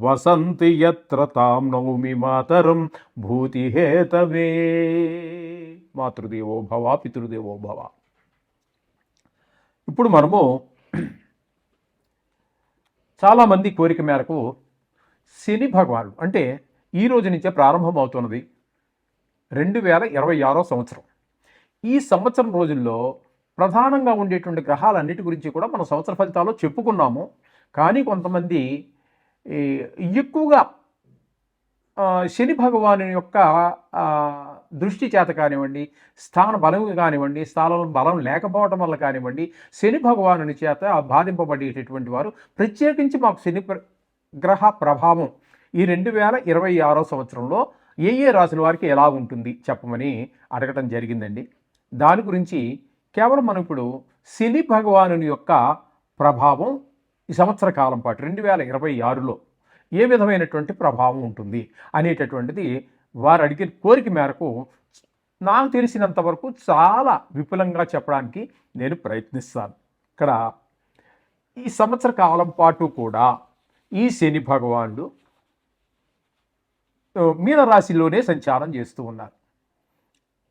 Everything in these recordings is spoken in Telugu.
వసంతి యత్ర తాం నౌమి మాతరం భూతిహేతవే. మాతృదేవో భవ పితృదేవో భవ. ఇప్పుడు మనము చాలామంది కోరిక మేరకు శని భగవానుడు అంటే ఈ రోజు నుంచే ప్రారంభమవుతున్నది రెండు వేల ఇరవై ఆరో సంవత్సరం. ఈ సంవత్సరం రోజుల్లో ప్రధానంగా ఉండేటువంటి గ్రహాలన్నిటి గురించి కూడా మనం సంవత్సర ఫలితాల్లో చెప్పుకున్నాము. కానీ కొంతమంది ఎక్కువగా శని భగవాను యొక్క దృష్టి చేత కానివ్వండి స్థాన బలం కానివ్వండి స్థానం బలం లేకపోవటం వల్ల కానివ్వండి శని భగవానుని చేత బాధింపబడేటటువంటి వారు ప్రత్యేకించి మాకు శని ప్ర- గ్రహ ప్రభావం ఈ రెండు వేల ఇరవై ఆరో సంవత్సరంలో ఏ ఏ రాశుల వారికి ఎలా ఉంటుంది చెప్పమని అడగటం జరిగిందండి. దాని గురించి కేవలం మనం ఇప్పుడు శని భగవానుని యొక్క ప్రభావం ఈ సంవత్సర కాలం పాటు రెండు వేల ఇరవై ఆరులో ఏ విధమైనటువంటి ప్రభావం ఉంటుంది అనేటటువంటిది వారు అడిగిన కోరిక మేరకు నాకు తెలిసినంత వరకు చాలా విపులంగా చెప్పడానికి నేను ప్రయత్నిస్తాను. ఇక్కడ ఈ సంవత్సర కాలం పాటు కూడా ఈ శని భగవానుడు మీనరాశిలోనే సంచారం చేస్తూ ఉన్నారు.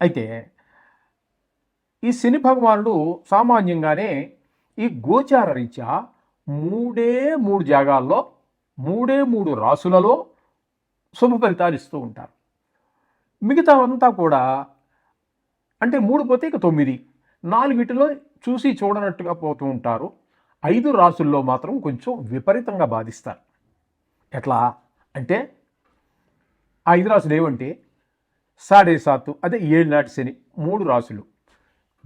అయితే ఈ శని భగవానుడు సామాన్యంగానే ఈ గోచార రీత్యా మూడే మూడు జాగాల్లో మూడే మూడు రాసులలో శుభ ఫలితాలు ఇస్తూ ఉంటారు. మిగతా అంతా కూడా అంటే మూడు పోతే ఇక తొమ్మిది. నాలుగిటిలో చూసి చూడనట్టుగా పోతూ ఉంటారు. ఐదు రాసుల్లో మాత్రం కొంచెం విపరీతంగా బాధిస్తారు. ఎట్లా అంటే ఐదు రాసులు ఏమంటే సాడే సాత్తు అదే ఏడు నాటి శని మూడు రాసులు.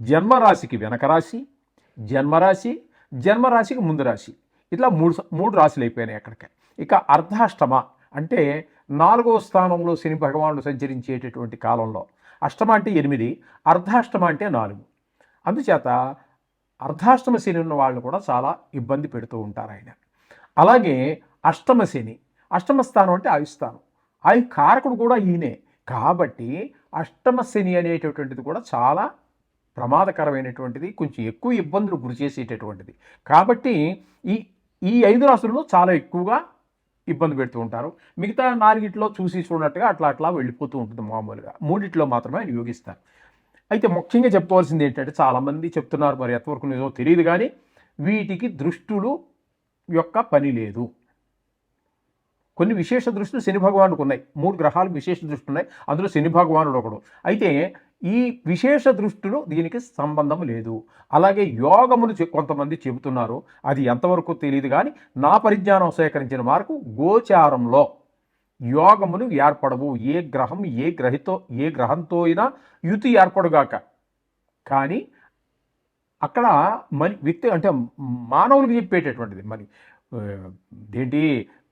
జన్మరాశికి వెనక రాశి జన్మరాశి జన్మరాశికి ముందు రాశి. ఇట్లా మూడు మూడు రాశులు అయిపోయినాయి అక్కడికి. ఇక అర్ధాష్టమ అంటే నాలుగో స్థానంలో శని భగవానుడు సంచరించేటటువంటి కాలంలో. అష్టమ అంటే ఎనిమిది అర్ధాష్టమ అంటే నాలుగు. అందుచేత అర్ధాష్టమ శని ఉన్న వాళ్ళు కూడా చాలా ఇబ్బంది పెడుతూ ఉంటారు ఆయన. అలాగే అష్టమ శని అష్టమ స్థానం అంటే ఆయుస్థానం. ఆయు కారకుడు కూడా ఈయనే. కాబట్టి అష్టమ శని అనేటటువంటిది కూడా చాలా ప్రమాదకరమైనటువంటిది కొంచెం ఎక్కువ ఇబ్బందులు గురి చేసేటటువంటిది. కాబట్టి ఈ ఈ ఐదు రాసుల్లో చాలా ఎక్కువగా ఇబ్బంది పెడుతూ ఉంటారు. మిగతా నాలుగిట్లో చూసి చూడనట్టుగా అట్లా అట్లా వెళ్ళిపోతూ ఉంటుంది మామూలుగా. మూడిట్లో మాత్రమే ఆయన యోగిస్తారు. అయితే ముఖ్యంగా చెప్పుకోవాల్సింది ఏంటంటే చాలామంది చెప్తున్నారు మరి ఎంతవరకు నిజమో తెలియదు కానీ వీటికి దృష్టులు యొక్క పని లేదు. కొన్ని విశేష దృష్టిలు శని భగవానుడికి ఉన్నాయి మూడు గ్రహాలు విశేష దృష్టి ఉన్నాయి. అందులో శని భగవానుడు ఒకడు. అయితే ఈ విశేష దృష్టిలో దీనికి సంబంధం లేదు. అలాగే యోగములు కొంతమంది చెబుతున్నారు. అది ఎంతవరకు తెలియదు కానీ నా పరిజ్ఞానం సేకరించిన మార్కు గోచారంలో యోగములు ఏర్పడవు. ఏ గ్రహం ఏ గ్రహితో ఏ గ్రహంతో అయినా యుతి ఏర్పడుగాక. కానీ అక్కడ మరి వ్యక్తి అంటే మానవులకు చెప్పేటటువంటిది. మరి ఏంటి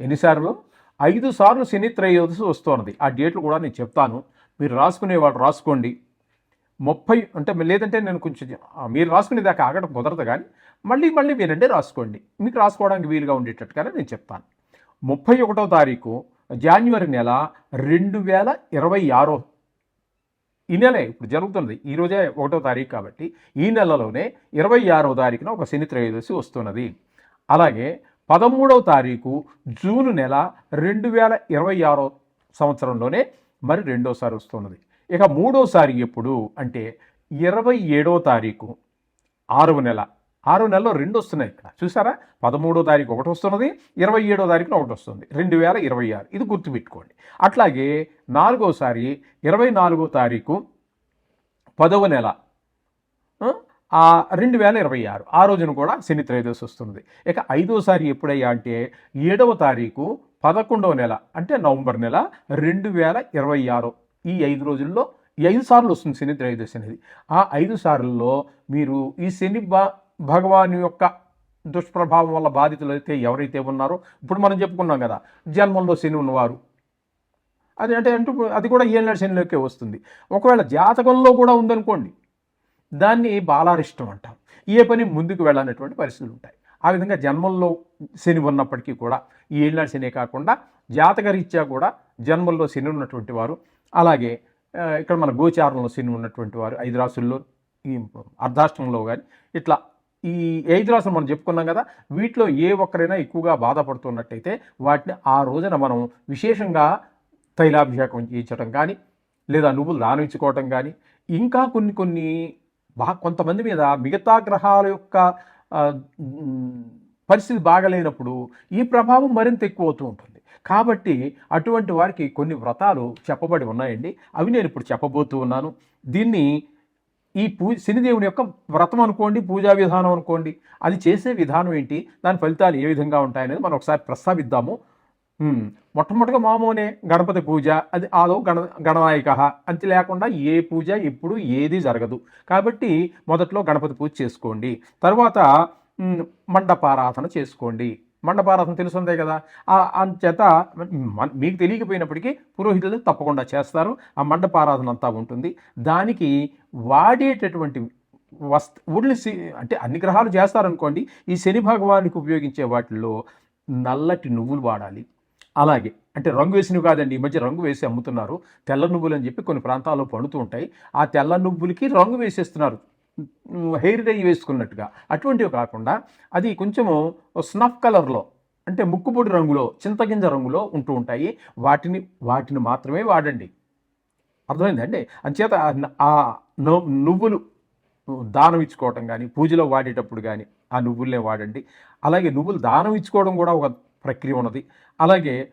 ఎన్నిసార్లు? ఐదు సార్లు శని త్రయోదశి వస్తున్నది ఆ డేట్లు కూడా నేను చెప్తాను. మీరు రాసుకునేవాడు రాసుకోండి. ముప్పై అంటే లేదంటే నేను కొంచెం మీరు రాసుకునే దాకా ఆగడం కుదరదు కానీ మళ్ళీ మళ్ళీ మీరంటే రాసుకోండి. మీకు రాసుకోవడానికి వీలుగా ఉండేటట్టుగానే నేను చెప్తాను. ముప్పై ఒకటో తారీఖు జాన్వరి నెల రెండు వేల ఇరవై ఆరో ఈ నెలే ఇప్పుడు జరుగుతున్నది. ఈ రోజే ఒకటో తారీఖు కాబట్టి ఈ నెలలోనే ఇరవై ఆరో తారీఖున ఒక శని త్రయోదశి వస్తున్నది. అలాగే పదమూడవ తారీఖు జూన్ నెల రెండు వేల ఇరవై ఆరో సంవత్సరంలోనే మరి రెండోసారి వస్తున్నది. ఇక మూడోసారి ఎప్పుడు అంటే ఇరవై ఏడవ తారీఖు ఆరవ నెల. ఆరో నెలలో రెండు వస్తున్నాయి ఇక్కడ. చూసారా? పదమూడో తారీఖు ఒకటి వస్తున్నది ఇరవై ఏడో తారీఖున ఒకటి వస్తుంది. రెండు వేల ఇరవై ఆరు. ఇది గుర్తుపెట్టుకోండి. అట్లాగే నాలుగోసారి ఇరవై నాలుగో తారీఖు పదవ నెల. రెండు వేల ఇరవై ఆరు ఆ రోజున కూడా శని త్రయోదశి వస్తుంది. ఇక ఐదోసారి ఎప్పుడయ్యా అంటే ఏడవ తారీఖు పదకొండవ నెల అంటే నవంబర్ నెల రెండు వేల ఇరవై ఆరు. ఈ ఐదు రోజుల్లో ఐదు సార్లు వస్తుంది శని త్రయోదశి అనేది. ఆ ఐదు సార్లలో మీరు ఈ శని భ భగవాన్ యొక్క దుష్ప్రభావం వల్ల బాధితులు అయితే ఎవరైతే ఉన్నారో ఇప్పుడు మనం చెప్పుకున్నాం కదా జన్మంలో శని ఉన్నవారు. అది అంటే అంటూ అది కూడా ఏళ్ళ శనిలోకే వస్తుంది. ఒకవేళ జాతకంలో కూడా ఉందనుకోండి దాన్ని బాలారిష్టం అంటాం ఏ పని ముందుకు వెళ్ళనటువంటి పరిస్థితులు ఉంటాయి. ఆ విధంగా జన్మల్లో శని ఉన్నప్పటికీ కూడా ఈ ఏళ్ళనాడు కాకుండా జాతకరీత్యా కూడా జన్మల్లో శని ఉన్నటువంటి వారు అలాగే ఇక్కడ మన గోచారంలో శని ఉన్నటువంటి వారు ఐదు రాసుల్లో ఈ అర్ధాష్టంలో కానీ ఇట్లా ఈ ఐదు రాసులు మనం చెప్పుకున్నాం కదా వీటిలో ఏ ఒక్కరైనా ఎక్కువగా బాధపడుతున్నట్టయితే వాటిని ఆ రోజున మనం విశేషంగా తైలాభిషేకం చేయించడం కానీ లేదా నువ్వులు రాణించుకోవటం కానీ ఇంకా కొన్ని కొన్ని కొంతమంది మీద మిగతా గ్రహాల యొక్క పరిస్థితి బాగలేనప్పుడు ఈ ప్రభావం మరింత ఎక్కువ అవుతూ ఉంటుంది. కాబట్టి అటువంటి వారికి కొన్ని వ్రతాలు చెప్పబడి ఉన్నాయండి. అవి నేను ఇప్పుడు చెప్పబోతూ ఉన్నాను. దీన్ని ఈ పూ శనిదేవుని యొక్క వ్రతం అనుకోండి పూజా విధానం అనుకోండి. అది చేసే విధానం ఏంటి? దాని ఫలితాలు ఏ విధంగా ఉంటాయనేది మనం ఒకసారి ప్రస్తావిద్దాము. మొట్టమొదటిగా మామూనే గణపతి పూజ అది ఆదో గణ గణనాయక అంతే లేకుండా ఏ పూజ ఎప్పుడు ఏది జరగదు. కాబట్టి మొదట్లో గణపతి పూజ చేసుకోండి. తర్వాత మండపారాధన చేసుకోండి. మండపారాధన తెలుసుందే కదా. ఆ అంచేత మీకు తెలియకపోయినప్పటికీ పురోహితులు తప్పకుండా చేస్తారు. ఆ మండపారాధన అంతా ఉంటుంది. దానికి వాడేటటువంటి వస్త ఊళ్ళి అంటే అన్ని గ్రహాలు చేస్తారనుకోండి ఈ శని భగవానికి ఉపయోగించే వాటిల్లో నల్లటి నువ్వులు వాడాలి. అలాగే అంటే రంగు వేసినవి కాదండి ఈ మధ్య రంగు వేసి అమ్ముతున్నారు. తెల్ల నువ్వులు అని చెప్పి కొన్ని ప్రాంతాల్లో పండుతూ ఉంటాయి. ఆ తెల్ల నువ్వులకి రంగు వేసేస్తున్నారు. హెయిర్ డై వేసుకున్నట్టుగా. అటువంటివి కాకుండా అది కొంచెము స్నఫ్ కలర్లో అంటే ముక్కుపొడి రంగులో చింతగింజ రంగులో ఉంటూ ఉంటాయి. వాటిని వాటిని మాత్రమే వాడండి. అర్థమైందండి అంచేత ఆ- నువ్వులు దానం ఇచ్చుకోవటం కానీ పూజలో వాడేటప్పుడు కానీ ఆ నువ్వులనే వాడండి. అలాగే నువ్వులు దానం ఇచ్చుకోవడం కూడా ఒక ప్రక్రియ ఉన్నది. అలాగే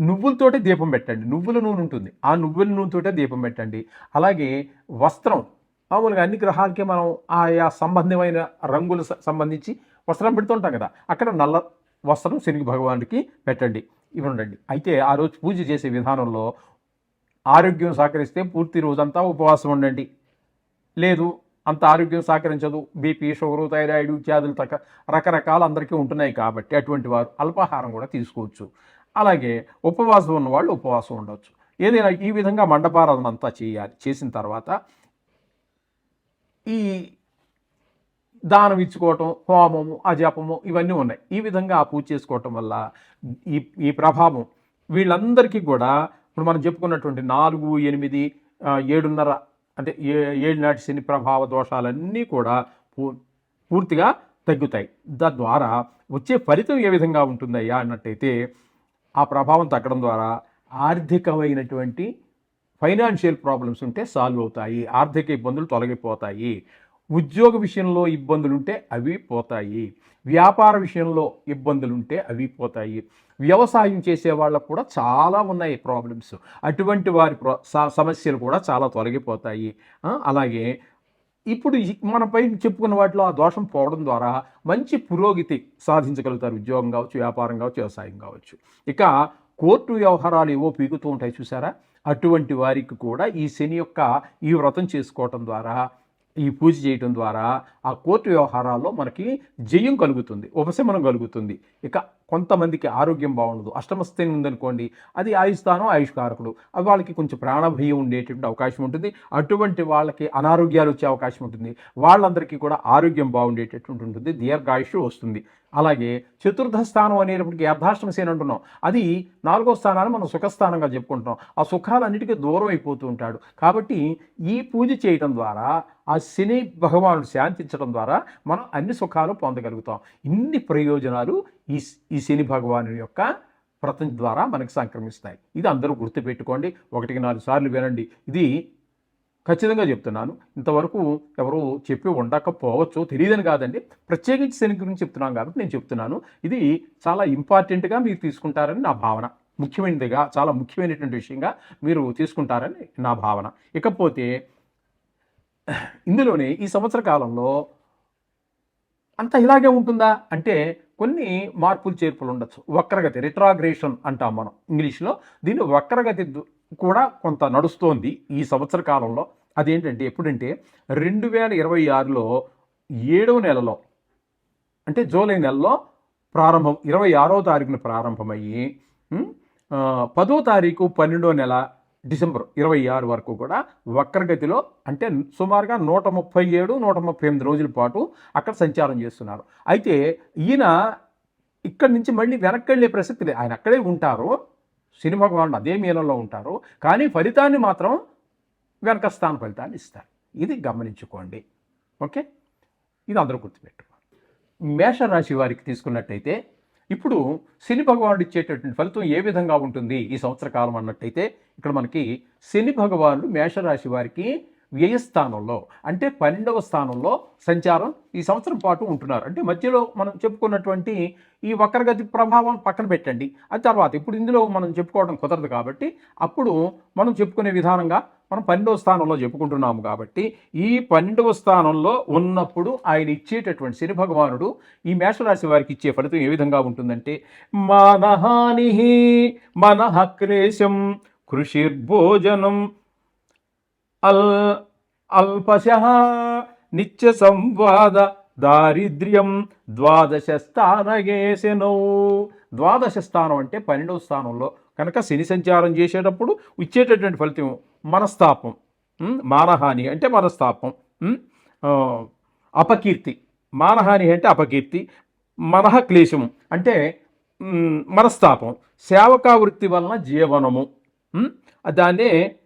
నువ్వులతోటే దీపం పెట్టండి. నువ్వుల నూనె ఉంటుంది. ఆ నువ్వుల నూనెతోటే దీపం పెట్టండి. అలాగే వస్త్రం. మామూలుగా అన్ని గ్రహాలకి మనం ఆయా సంబంధమైన రంగులు సంబంధించి వస్త్రం పెడుతుంటాం కదా. అక్కడ నల్ల వస్త్రం శని భగవానుడికి పెట్టండి. ఇవి ఉండండి. అయితే ఆ రోజు పూజ చేసే విధానంలో ఆరోగ్యం సహకరిస్తే పూర్తి రోజంతా ఉపవాసం ఉండండి. లేదు అంత ఆరోగ్యం సహకరించదు. బీపీ షుగరు థైరాయిడ్ ఇత్యాదులు తక రకరకాల అందరికీ ఉంటున్నాయి కాబట్టి అటువంటి వారు అల్పాహారం కూడా తీసుకోవచ్చు. అలాగే ఉపవాసం ఉన్న వాళ్ళు ఉపవాసం ఉండవచ్చు ఏదైనా ఈ విధంగా మండపారాధన అంతా చేయాలి. చేసిన తర్వాత ఈ దానం ఇచ్చుకోవటం హోమము అజపము ఇవన్నీ ఉన్నాయి. ఈ విధంగా ఆ పూజ చేసుకోవటం వల్ల ఈ ఈ ప్రభావం వీళ్ళందరికీ కూడా ఇప్పుడు మనం చెప్పుకున్నటువంటి నాలుగు ఎనిమిది ఏడున్నర అంటే ఏ ఏడు శని ప్రభావ దోషాలన్నీ కూడా పూ పూర్తిగా తగ్గుతాయి. తద్వారా వచ్చే ఫలితం ఏ విధంగా ఉంటుందయ్యా అన్నట్టయితే ఆ ప్రభావం తగ్గడం ద్వారా ఆర్థికమైనటువంటి ఫైనాన్షియల్ ప్రాబ్లమ్స్ ఉంటే సాల్వ్ అవుతాయి. ఆర్థిక ఇబ్బందులు తొలగిపోతాయి. ఉద్యోగ విషయంలో ఇబ్బందులు ఉంటే అవి పోతాయి. వ్యాపార విషయంలో ఇబ్బందులు ఉంటే అవి పోతాయి. వ్యవసాయం చేసే వాళ్ళకు కూడా చాలా ఉన్నాయి ప్రాబ్లమ్స్. అటువంటి వారి సమస్యలు కూడా చాలా తొలగిపోతాయి. అలాగే ఇప్పుడు మనపై చెప్పుకున్న వాటిలో ఆ దోషం పోవడం ద్వారా మంచి పురోగతి సాధించగలుగుతారు. ఉద్యోగం కావచ్చు వ్యాపారం కావచ్చు వ్యవసాయం కావచ్చు. ఇక కోర్టు వ్యవహారాలు ఏవో పీకుతూ ఉంటాయి చూసారా? అటువంటి వారికి కూడా ఈ శని యొక్క ఈ వ్రతం చేసుకోవటం ద్వారా ఈ పూజ చేయటం ద్వారా ఆ కోర్టు వ్యవహారాల్లో మనకి జయం కలుగుతుంది ఉపశమనం కలుగుతుంది. ఇక కొంతమందికి ఆరోగ్యం బాగుండదు. అష్టమస్థితి ఉందనుకోండి అది ఆయుస్థానం ఆయుష్కారకుడు. అది వాళ్ళకి కొంచెం ప్రాణభయం ఉండేటువంటి అవకాశం ఉంటుంది. అటువంటి వాళ్ళకి అనారోగ్యాలు వచ్చే అవకాశం ఉంటుంది. వాళ్ళందరికీ కూడా ఆరోగ్యం బాగుండేటటువంటి ఉంటుంది. దీర్ఘాయుష్ వస్తుంది. అలాగే చతుర్థ స్థానం అనేటప్పటికి అర్ధాష్టమ అంటున్నాం. అది నాలుగో స్థానాన్ని మనం సుఖస్థానంగా చెప్పుకుంటున్నాం. ఆ సుఖాలన్నిటికీ దూరం అయిపోతూ ఉంటాడు. కాబట్టి ఈ పూజ చేయటం ద్వారా ఆ శని భగవానుడు శాంతించడం ద్వారా మనం అన్ని సుఖాలు పొందగలుగుతాం. ఇన్ని ప్రయోజనాలు ఈ ఈ శని భగవాను యొక్క వ్రతం ద్వారా మనకు సంక్రమిస్తాయి ఇది అందరూ గుర్తుపెట్టుకోండి. ఒకటికి నాలుగు సార్లు వినండి. ఇది ఖచ్చితంగా చెప్తున్నాను. ఇంతవరకు ఎవరు చెప్పి ఉండకపోవచ్చు. తెలియదని కాదండి. ప్రత్యేకించి శని గురించి చెప్తున్నాను కాబట్టి నేను చెప్తున్నాను. ఇది చాలా ఇంపార్టెంట్గా మీరు తీసుకుంటారని నా భావన. ముఖ్యమైనదిగా చాలా ముఖ్యమైనటువంటి విషయంగా మీరు తీసుకుంటారని నా భావన. ఇకపోతే ఇందులోనే ఈ సంవత్సర కాలంలో అంత ఇలాగే ఉంటుందా అంటే కొన్ని మార్పులు చేర్పులు ఉండొచ్చు. వక్రగతి రిట్రాగ్రేషన్ అంటాం మనం ఇంగ్లీష్లో. దీన్ని వక్రగతి కూడా కొంత నడుస్తోంది ఈ సంవత్సర కాలంలో. అదేంటంటే ఎప్పుడంటే రెండు వేల ఇరవై ఆరులో ఏడవ నెలలో అంటే జూలై నెలలో ప్రారంభం ఇరవై ఆరో తారీఖున ప్రారంభమయ్యి పదో తారీఖు పన్నెండో నెల డిసెంబర్ ఇరవై ఆరు వరకు కూడా వక్రగతిలో అంటే సుమారుగా నూట ముప్పై ఏడు నూట ముప్పై ఎనిమిది రోజుల పాటు అక్కడ సంచారం చేస్తున్నారు. అయితే ఈయన ఇక్కడి నుంచి మళ్ళీ వెనక్కి వెళ్ళే ప్రసక్తి లేదు. ఆయన అక్కడే ఉంటారు శని భగవానుడు అదే మీనంలో ఉంటారు కానీ ఫలితాన్ని మాత్రం వెనక స్థాన ఫలితాన్ని ఇస్తారు. ఇది గమనించుకోండి. ఓకే? ఇది అందరూ గుర్తుపెట్టుకోండి మేషరాశి వారికి తీసుకున్నట్టయితే ఇప్పుడు శని భగవానుడు ఇచ్చేటటువంటి ఫలితం ఏ విధంగా ఉంటుంది ఈ సంవత్సర కాలం అన్నట్టయితే ఇక్కడ మనకి శని భగవానుడు మేషరాశి వారికి వ్యయస్థానంలో అంటే పన్నెండవ స్థానంలో సంచారం ఈ సంవత్సరం పాటు ఉంటున్నారు. అంటే మధ్యలో మనం చెప్పుకున్నటువంటి ఈ వక్రగతి ప్రభావం పక్కన పెట్టండి. అది తర్వాత ఇప్పుడు ఇందులో మనం చెప్పుకోవడం కుదరదు కాబట్టి అప్పుడు మనం చెప్పుకునే విధానంగా మనం పన్నెండవ స్థానంలో చెప్పుకుంటున్నాము కాబట్టి ఈ పన్నెండవ స్థానంలో ఉన్నప్పుడు ఆయన ఇచ్చేటటువంటి శని భగవానుడు ఈ మేషరాశి వారికి ఇచ్చే ఫలితం ఏ విధంగా ఉంటుందంటే మనహాని మనహ క్లేశం కృషిర్భోజనం అల్ అల్పశ నిత్య సంవాద దారిద్ర్యం ద్వాదశ స్థానగేసెనౌ ద్వాదశ స్థానం అంటే పన్నెండవ స్థానంలో కనుక శని సంచారం చేసేటప్పుడు ఇచ్చేటటువంటి ఫలితం మనస్తాపం మానహాని అంటే మనస్తాపం అపకీర్తి. మానహాని అంటే అపకీర్తి మనః క్లేశం అంటే మనస్తాపం సేవకా వృత్తి వలన జీవనము దాన్నే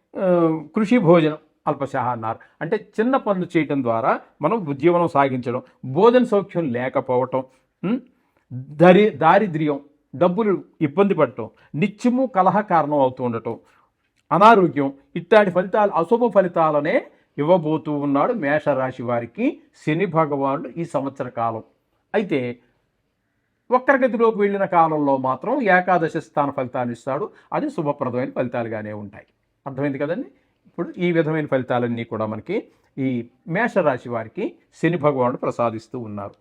కృషి భోజనం అల్పశాహ అన్నారు. అంటే చిన్న పనులు చేయటం ద్వారా మనం జీవనం సాగించడం భోజన సౌఖ్యం లేకపోవటం దరి దారిద్ర్యం డబ్బులు ఇబ్బంది పడటం నిత్యము కలహ కారణం అవుతూ ఉండటం అనారోగ్యం ఇట్లాంటి ఫలితాలు అశుభ ఫలితాలనే ఇవ్వబోతూ ఉన్నాడు మేషరాశి వారికి శని భగవానుడు ఈ సంవత్సర కాలం. అయితే వక్రగతిలోకి వెళ్ళిన కాలంలో మాత్రం ఏకాదశి స్థాన ఫలితాలు ఇస్తాడు. అది శుభప్రదమైన ఫలితాలుగానే ఉంటాయి. అర్థమైంది కదండి? ఇప్పుడు ఈ విధమైన ఫలితాలన్నీ కూడా మనకి ఈ మేషరాశి వారికి శని భగవానుడు ప్రసాదిస్తూ ఉన్నారు.